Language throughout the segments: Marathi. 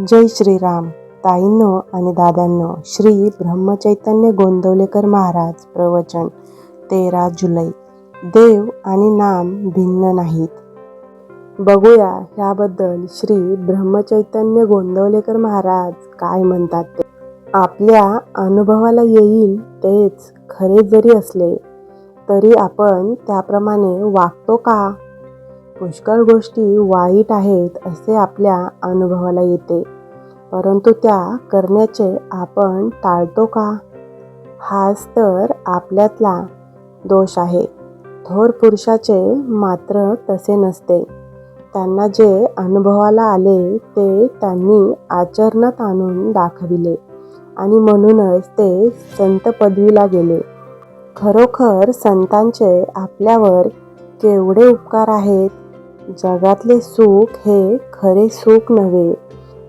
जय श्रीराम. ताईंनो आणि दादांनो श्री ब्रह्मचैतन्य गोंदवलेकर महाराज प्रवचन तेरा जुलै. देव आणि नाम भिन्न नाहीत. बघूया ह्याबद्दल श्री ब्रह्मचैतन्य गोंदवलेकर महाराज काय म्हणतात ते. आपल्या अनुभवाला येईल तेच खरे जरी असले तरी आपण त्याप्रमाणे वागतो का? पुष्कळ गोष्टी वाईट आहेत असे आपल्या अनुभवाला येते. परंतु त्या करण्याचे आपण टाळतो का? हाच तर आपल्यातला दोष आहे. थोर पुरुषाचे मात्र तसे नसते. त्यांना जे अनुभवाला आले ते त्यांनी आचरणात आणून दाखविले आणि म्हणूनच ते संत पदवीला गेले. खरोखर संतांचे आपल्यावर केवढे उपकार आहेत? जगातले सुख हे खरे सुख नव्हे.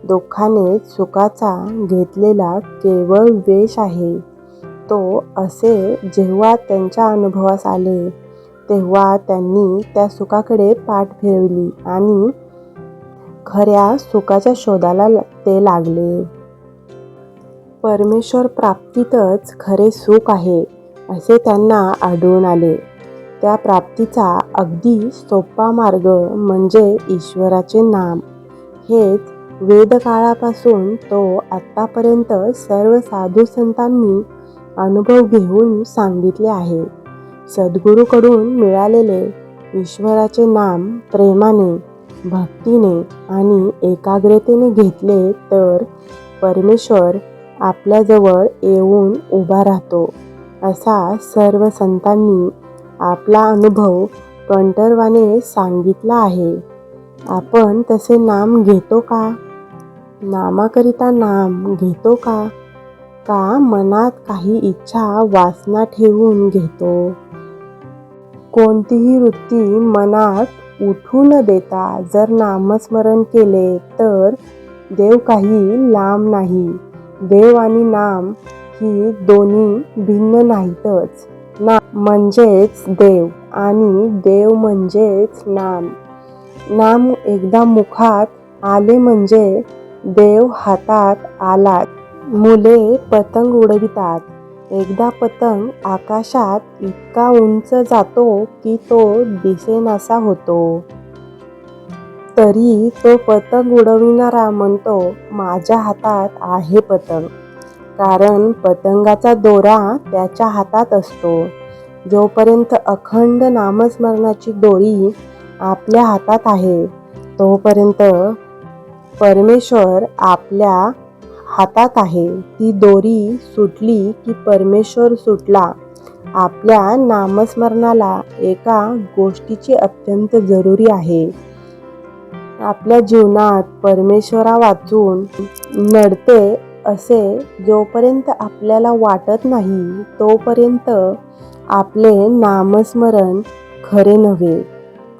दुःखाने सुखाचा घेतलेला केवळ वेश आहे. तो असे जेव्हा त्यांच्या अनुभवास आले तेव्हा त्यांनी त्या सुखाकडे पाठ फिरवली आणि खऱ्या सुखाच्या शोधाला ते लागले. परमेश्वर प्राप्तीतच खरे सुख आहे असे त्यांना आढळून आले. त्या प्राप्तीचा अगदी सोपा मार्ग म्हणजे ईश्वराचे नाम. हेच वेदकाळापासून तो आत्तापर्यंत सर्व साधू संतांनी अनुभव घेऊन सांगितले आहे. सद्गुरूकडून मिळालेले ईश्वराचे नाम प्रेमाने भक्तीने आणि एकाग्रतेने घेतले तर परमेश्वर आपल्याजवळ येऊन उभा राहतो असा सर्व संतांनी आपला अनुभव कंटरवाने सांगितला आहे. आपण तसे नाम घेतो का? नामाकरिता नाम घेतो का? का मनात काही इच्छा वासना ठेवून घेतो? कोणतीही वृत्ती मनात उठू न देता जर नामस्मरण केले तर देव काही लांब नाही. देव आणि नाम ही दोन्ही भिन्न नाहीतच. ना म्हणजेच देव आणि देव म्हणजेच नाम. नाम एकदा मुखात आले म्हणजे देव हातात आला मुले पतंग उडवितात. एकदा पतंग आकाशात इतका उंच जातो की तो दिसेनासा होतो. तरी तो पतंग उडविणारा म्हणतो माझ्या हातात आहे पतंग. कारण पतंगाचा दोरा त्याच्या हातात असतो. जोपर्यंत अखंड नामस्मरणाची दोरी आपल्या हातात आहे तोपर्यंत परमेश्वर आपल्या हातात आहे. ती दोरी सुटली की परमेश्वर सुटला. आपल्या नामस्मरणाला एका गोष्टीची अत्यंत जरुरी आहे. आपल्या जीवनात परमेश्वरा वाचून नडते असे जोपर्यंत आपल्याला वाटत नाही तोपर्यंत आपले नामस्मरण खरे नव्हे.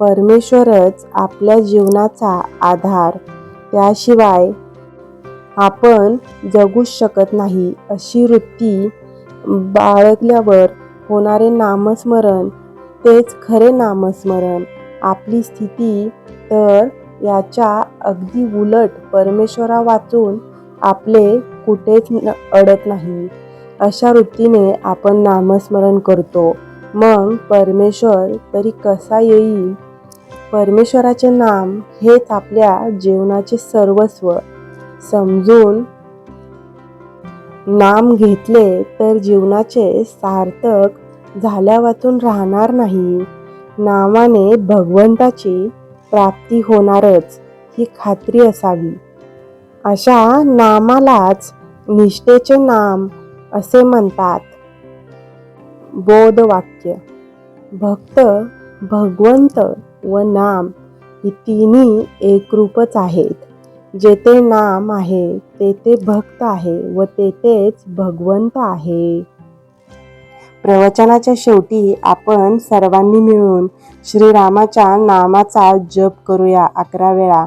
परमेश्वरच आपल्या जीवनाचा आधार. त्याशिवाय आपण जगूच शकत नाही अशी वृत्ती बाळगल्यावर होणारे नामस्मरण तेच खरे नामस्मरण. आपली स्थिती तर याच्या अगदी उलट परमेश्वरा वाचून आपले कुठेच अडत नाही. अशा वृत्तीने आपण नामस्मरण करतो. मग परमेश्वर तरी कसा येईल? परमेश्वराचे नाम हेच आपल्या जीवनाचे सर्वस्व. समजून नाम घेतले तर जीवनाचे सार्थक झाल्यावाचून राहणार नाही. नामाने भगवंताची प्राप्ती होणारच ही खात्री असावी. अशा नामालाच निष्ठेचे नाम असे म्हणतात. बोधवाक्य. भक्त भगवंत व नाम ही तिन्ही एकरूपच आहेत. जेथे नाम आहे तेथे भक्त आहे व तेथेच भगवंत आहे. प्रवचनाच्या शेवटी आपण सर्वांनी मिळून श्रीरामाच्या नामाचा जप करूया अकरा वेळा.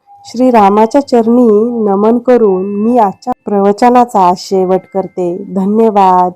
श्रीरामाच्या चरणी नमन करून मी आजच्या प्रवचनाचा शेवट करते. धन्यवाद.